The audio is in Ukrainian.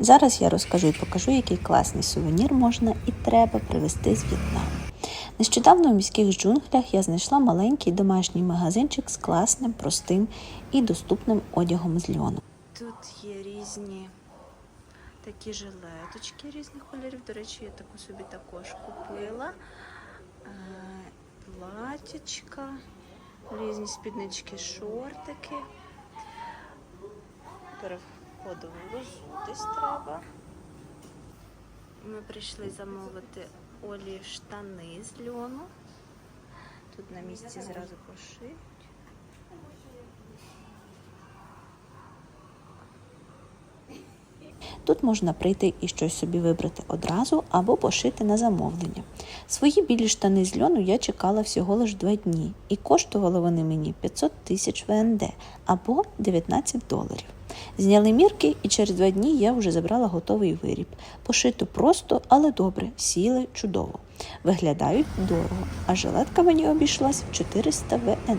Зараз я розкажу і покажу, який класний сувенір можна і треба привезти з В'єтнаму. Нещодавно у міських джунглях я знайшла маленький домашній магазинчик з класним, простим і доступним одягом з льону. Тут є різні такі жилеточки різних кольорів. До речі, я таку собі також купила. Е, Платячка, різні спіднички, шортики. Переходу розутись треба. Ми прийшли замовити Олі штани з льону. Тут на місці зразу пошиють. Тут можна прийти і щось собі вибрати одразу або пошити на замовлення. Свої білі штани з льону я чекала всього лиш два дні, і коштували вони мені 500 тисяч ВНД або 19 доларів. Зняли мірки, і через два дні я вже забрала готовий виріб. Пошито просто, але добре, сіли чудово. Виглядають дорого, а жилетка мені обійшлась в 400 ВНД.